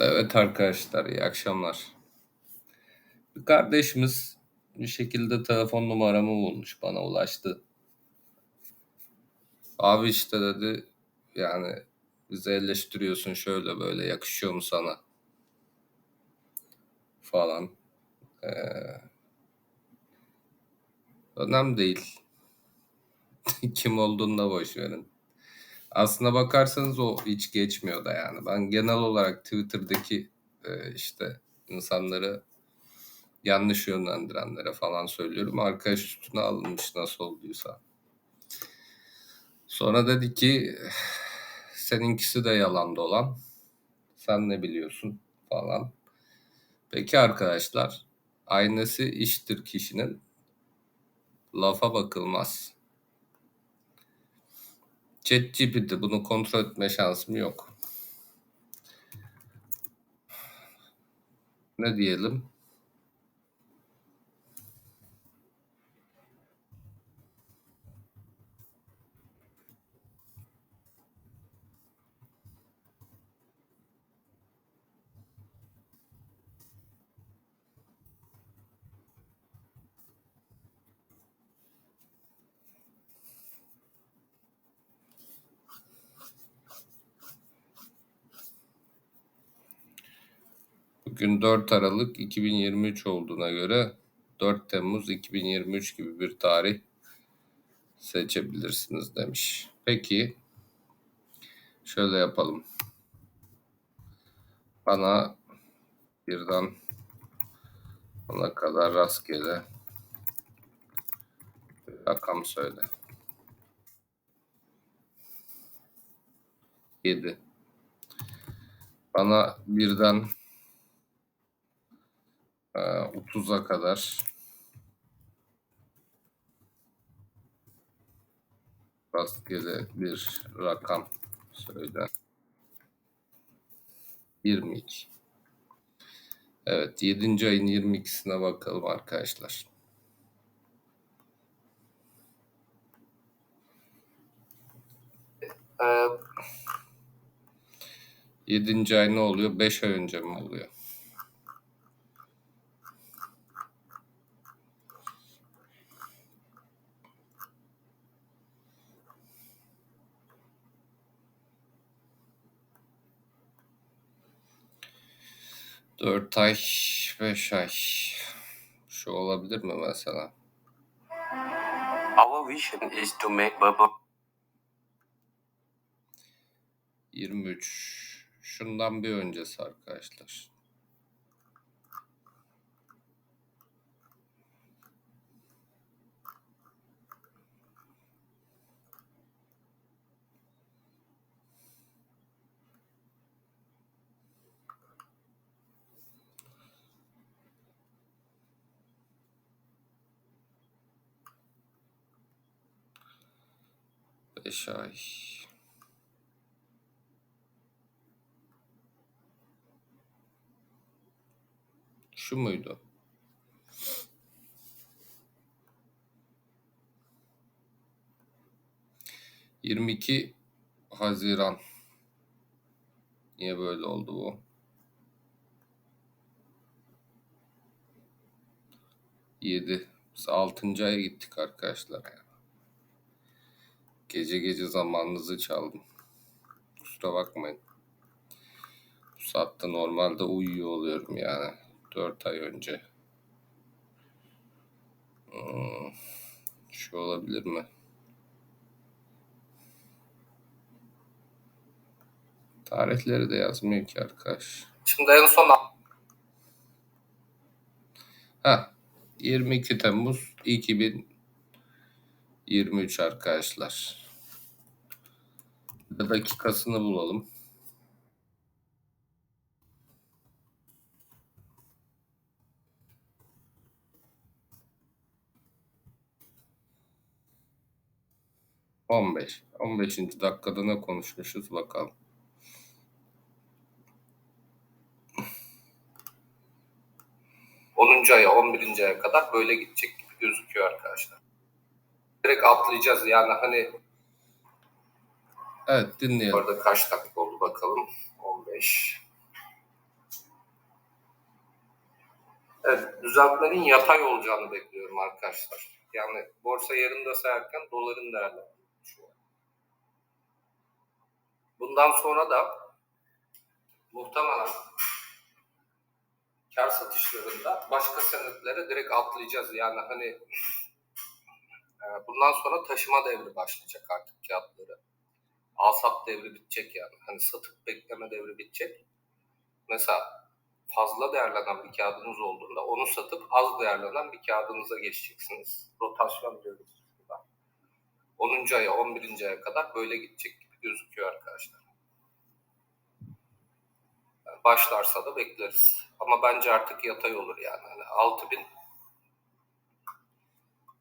Evet arkadaşlar, iyi akşamlar. Bir kardeşimiz bir şekilde telefon numaramı bulmuş, bana ulaştı. Abi işte dedi, yani bizi eleştiriyorsun şöyle böyle, yakışıyor mu sana? Falan. Ee, önemli değil. Kim olduğunu da boş verin. Aslına bakarsanız o hiç geçmiyor da yani. Ben genel olarak Twitter'daki e, işte insanları yanlış yönlendirenlere falan söylüyorum. Arkadaş üstüne alınmış nasıl olduysa. Sonra dedi ki seninkisi de yalan dolan. Sen ne biliyorsun falan. Peki arkadaşlar aynası iştir kişinin. Lafa bakılmaz. ChatGPT bunu kontrol etme şansım yok. Ne diyelim? Bugün 4 Aralık 2023 olduğuna göre 4 Temmuz 2023 gibi bir tarih seçebilirsiniz demiş. Peki şöyle yapalım. Bana birden ona kadar rastgele bir rakam söyle. 7. Bana birden 30'a kadar rastgele bir rakam söyle. 22. Evet 7. ayın 22'sine bakalım arkadaşlar. Ee, 7. ay ne oluyor? 5 ay önce mi oluyor? Dört ay, beş ay. Şu olabilir mi mesela? Our vision is to make bubble 23. Şundan bir öncesi arkadaşlar. Beş ay. Şu muydu? Yirmi iki Haziran. Niye böyle oldu bu? Yedi. Biz altıncı aya gittik arkadaşlar. Gece gece zamanınızı çaldım. Kusura bakmayın. Bu saatte normalde uyuyor oluyorum yani. 4 ay önce. Hmm, şu olabilir mi? Tarihleri de yazmıyor ki arkadaş. Şimdi en son Ha, 22 Temmuz 2023 arkadaşlar. Dakikasını bulalım. On beş. On beşinci dakikada ne konuşmuşuz bakalım. Onuncu aya, 11. aya kadar böyle gidecek gibi gözüküyor arkadaşlar. Direkt atlayacağız yani hani Evet dinleyelim. orada kaç dakika oldu bakalım. 15. Evet, düzeltmenin yatay olacağını bekliyorum arkadaşlar. Yani borsa yarında sayarken doların değerlendiğini düşünüyorum. Bundan sonra da muhtemelen kar satışlarında başka senetlere direkt atlayacağız. Yani hani e, bundan sonra taşıma devri başlayacak artık kağıtları. Alsat devri bitecek yani. Hani satıp bekleme devri bitecek. Mesela fazla değerlenen bir kağıdınız olduğunda onu satıp az değerlenen bir kağıdınıza geçeceksiniz. Rotasyon diyoruz. burada. 10. aya 11. aya kadar böyle gidecek gibi gözüküyor arkadaşlar. Yani başlarsa da bekleriz. Ama bence artık yatay olur yani. Hani 6000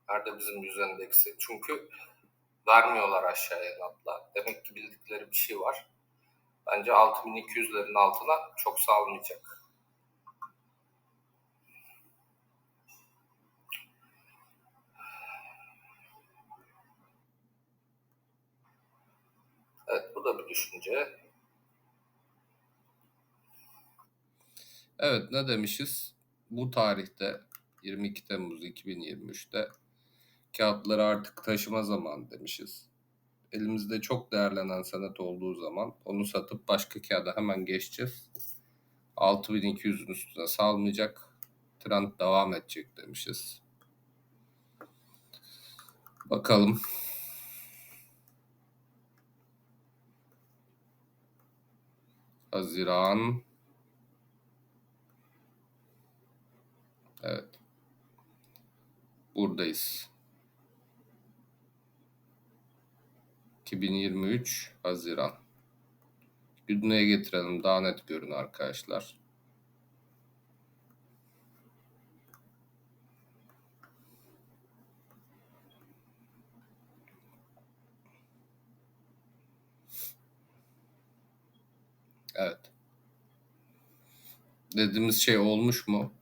Nerede bizim yüz endeksi? Çünkü vermiyorlar aşağıya natla. Demek ki bildikleri bir şey var. Bence 6200'lerin altına çok salmayacak. Evet bu da bir düşünce. Evet ne demişiz? Bu tarihte 22 Temmuz 2023'te kağıtları artık taşıma zamanı demişiz. Elimizde çok değerlenen senet olduğu zaman onu satıp başka kağıda hemen geçeceğiz. 6200'ün üstüne salmayacak. Trend devam edecek demişiz. Bakalım. Haziran. Evet. Buradayız. 2023 Haziran. Günlüğe getirelim daha net görün arkadaşlar. Evet. Dediğimiz şey olmuş mu?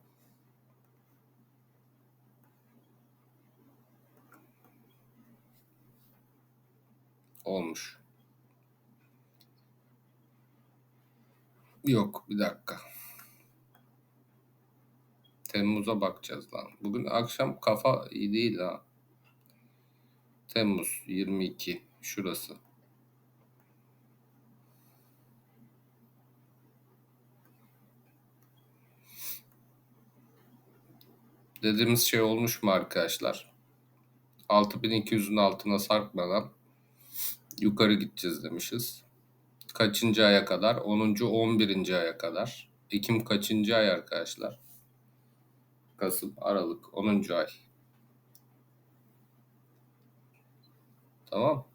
Olmuş. Yok bir dakika. Temmuz'a bakacağız lan. Bugün akşam kafa iyi değil ha. Temmuz 22 şurası. Dediğimiz şey olmuş mu arkadaşlar? 6200'ün altına sarkmadan yukarı gideceğiz demişiz. Kaçıncı aya kadar? 10. 11. aya kadar. Ekim kaçıncı ay arkadaşlar? Kasım, Aralık, 10. ay. Tamam.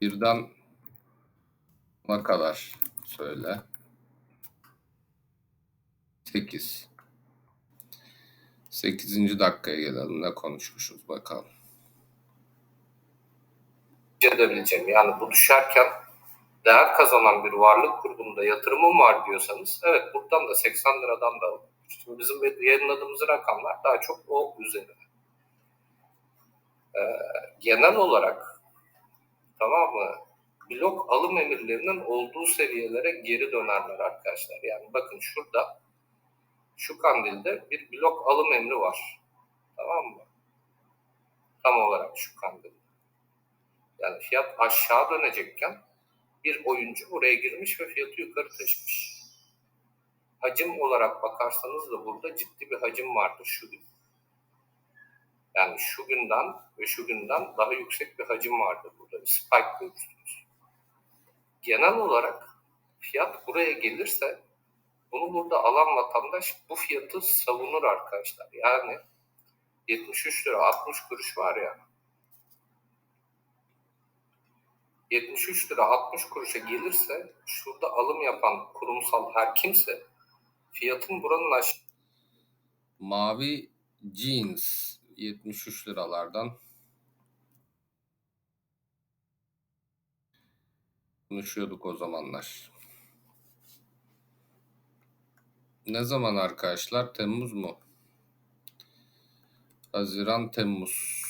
Birden ne kadar söyle. 8. 8. dakikaya gelelim. Ne konuşmuşuz bakalım. Edebileceğim. Yani bu düşerken değer kazanan bir varlık grubunda yatırımım var diyorsanız evet buradan da 80 liradan da. Şimdi bizim yayınladığımız rakamlar daha çok o üzerine. Ee, genel olarak tamam mı? Blok alım emirlerinin olduğu seviyelere geri dönerler arkadaşlar. Yani bakın şurada şu kandilde bir blok alım emri var. Tamam mı? Tam olarak şu kandilde. Yani fiyat aşağı dönecekken bir oyuncu buraya girmiş ve fiyatı yukarı taşımış. Hacim olarak bakarsanız da burada ciddi bir hacim vardır şu gün. Yani şu günden ve şu günden daha yüksek bir hacim vardır burada. Bir spike görürsünüz. Genel olarak fiyat buraya gelirse bunu burada alan vatandaş bu fiyatı savunur arkadaşlar. Yani 73 lira 60 kuruş var ya 73 lira 60 kuruşa gelirse şurada alım yapan kurumsal her kimse fiyatın buranın aşağı Mavi jeans 73 liralardan konuşuyorduk o zamanlar. Ne zaman arkadaşlar? Temmuz mu? Haziran, Temmuz.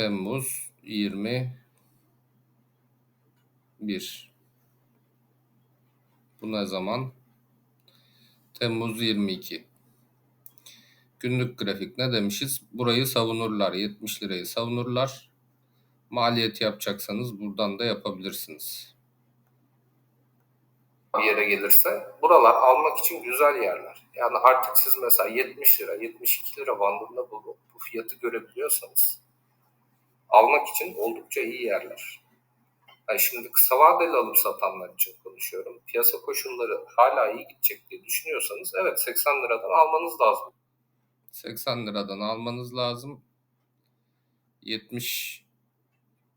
Temmuz 21. Bu ne zaman? Temmuz 22. Günlük grafik ne demişiz? Burayı savunurlar. 70 lirayı savunurlar. Maliyet yapacaksanız buradan da yapabilirsiniz. bir yere gelirse buralar almak için güzel yerler. Yani artık siz mesela 70 lira, 72 lira bandında bu, bu fiyatı görebiliyorsanız almak için oldukça iyi yerler. Yani şimdi kısa vadeli alıp satanlar için konuşuyorum. Piyasa koşulları hala iyi gidecek diye düşünüyorsanız evet 80 liradan almanız lazım. 80 liradan almanız lazım. 70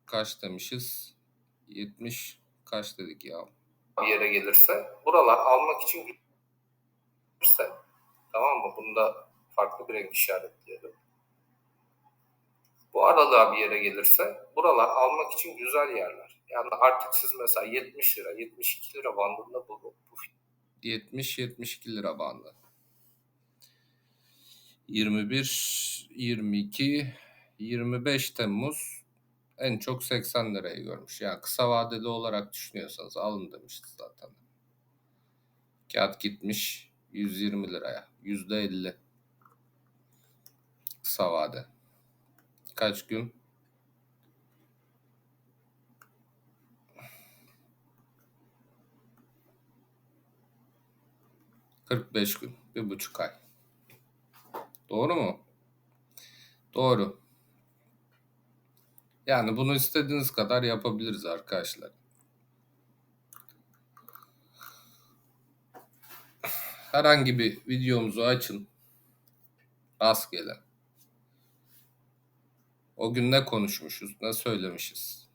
kaç demişiz? 70 kaç dedik ya? bir yere gelirse buralar almak için gelirse tamam mı? Bunda farklı bir renk işaretleyelim. Bu aralığa bir yere gelirse buralar almak için güzel yerler. Yani artık siz mesela 70 lira, 72 lira bandında bu, bu 70-72 lira bandı. 21, 22, 25 Temmuz en çok 80 lirayı görmüş. Yani kısa vadeli olarak düşünüyorsanız alın demişiz zaten. Kağıt gitmiş 120 liraya. %50 kısa vade. Kaç gün? ...45 gün. Bir buçuk ay. Doğru mu? Doğru. Yani bunu istediğiniz kadar yapabiliriz arkadaşlar. Herhangi bir videomuzu açın. Rastgele. O gün ne konuşmuşuz, ne söylemişiz.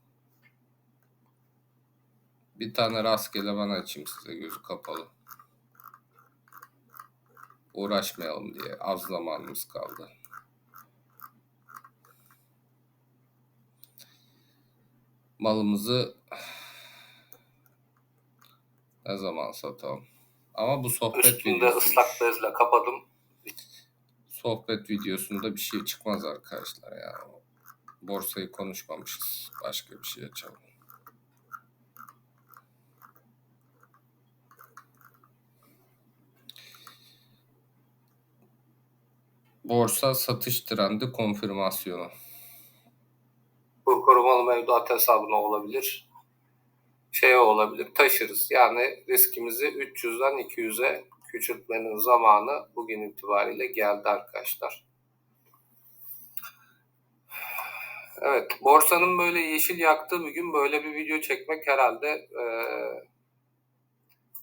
Bir tane rastgele ben açayım size gözü kapalı. Uğraşmayalım diye az zamanımız kaldı. malımızı ne zaman satalım? Ama bu sohbet üstünde videosu. ıslak bezle kapadım. Sohbet videosunda bir şey çıkmaz arkadaşlar ya. Borsayı konuşmamışız. Başka bir şey açalım. Borsa satış trendi konfirmasyonu. kur korumalı mevduat hesabına olabilir. Şey olabilir, taşırız. Yani riskimizi 300'den 200'e küçültmenin zamanı bugün itibariyle geldi arkadaşlar. Evet, borsanın böyle yeşil yaktığı bir gün böyle bir video çekmek herhalde eee,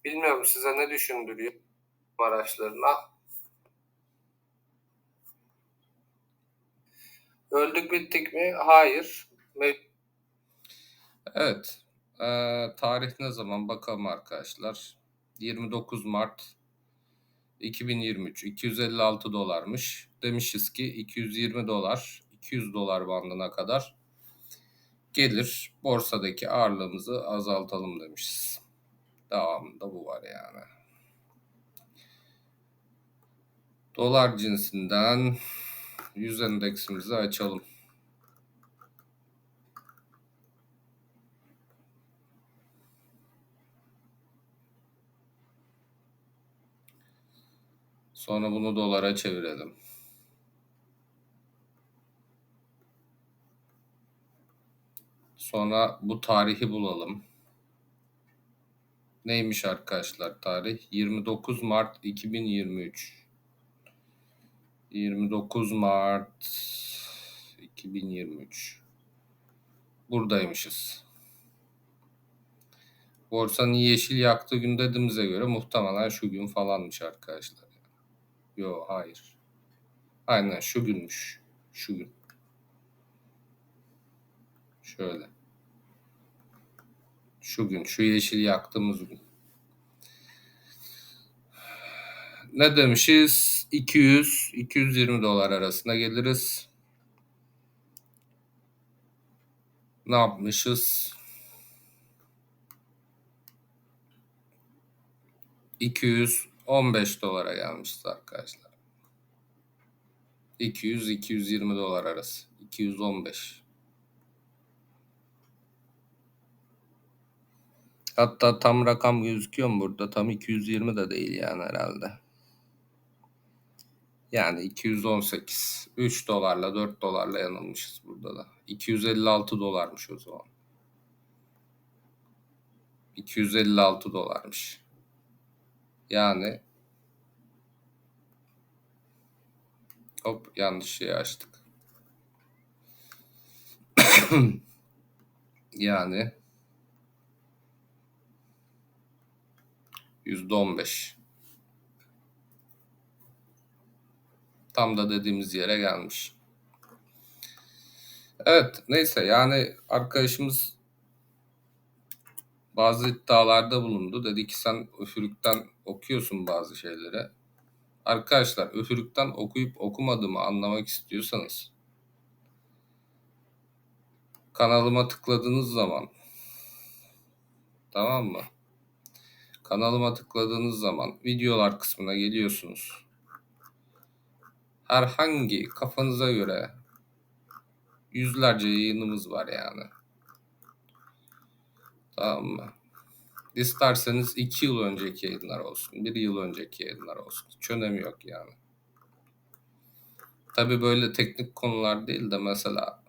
bilmiyorum size ne düşündürüyor araçlarına. Öldük bittik mi? Hayır. Evet. Ee, tarih ne zaman bakalım arkadaşlar. 29 Mart 2023. 256 dolarmış. Demişiz ki 220 dolar, 200 dolar bandına kadar gelir. Borsadaki ağırlığımızı azaltalım demişiz. Devamında bu var yani. Dolar cinsinden 100 endeksimizi açalım. Sonra bunu dolara çevirelim. Sonra bu tarihi bulalım. Neymiş arkadaşlar tarih? 29 Mart 2023. 29 Mart 2023. Buradaymışız. Borsanın yeşil yaktığı gün dediğimize göre muhtemelen şu gün falanmış arkadaşlar. Yo hayır. Aynen şu günmüş. Şu gün. Şöyle. Şu gün. Şu yeşil yaktığımız gün. Ne demişiz? 200-220 dolar arasında geliriz. Ne yapmışız? 215 dolara gelmişiz arkadaşlar. 200-220 dolar arası. 215. Hatta tam rakam gözüküyor mu burada? Tam 220 de değil yani herhalde. Yani 218. 3 dolarla 4 dolarla yanılmışız burada da. 256 dolarmış o zaman. 256 dolarmış. Yani hop yanlış şeyi açtık. yani %15. Tam da dediğimiz yere gelmiş. Evet neyse yani arkadaşımız bazı iddialarda bulundu. Dedi ki sen üfürükten okuyorsun bazı şeyleri. Arkadaşlar üfürükten okuyup okumadığımı anlamak istiyorsanız kanalıma tıkladığınız zaman tamam mı? Kanalıma tıkladığınız zaman videolar kısmına geliyorsunuz. Herhangi kafanıza göre yüzlerce yayınımız var yani. Tamam mı? İsterseniz iki yıl önceki yayınlar olsun, bir yıl önceki yayınlar olsun. Hiç önemi yok yani. Tabii böyle teknik konular değil de mesela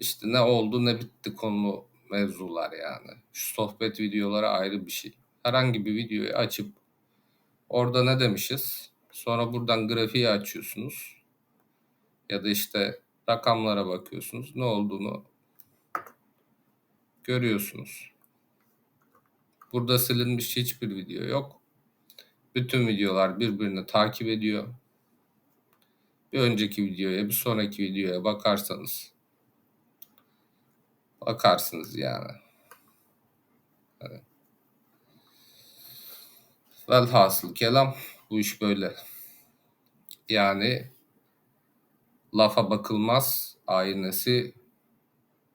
işte ne oldu ne bitti konu mevzular yani. Şu sohbet videoları ayrı bir şey. Herhangi bir videoyu açıp orada ne demişiz? Sonra buradan grafiği açıyorsunuz. Ya da işte rakamlara bakıyorsunuz. Ne olduğunu görüyorsunuz. Burada silinmiş hiçbir video yok. Bütün videolar birbirini takip ediyor. Bir önceki videoya, bir sonraki videoya bakarsanız bakarsınız yani. Evet. Velhasıl kelam bu iş böyle. Yani lafa bakılmaz aynesi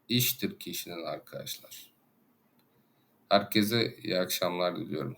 iştir kişinin arkadaşlar. Herkese iyi akşamlar diliyorum.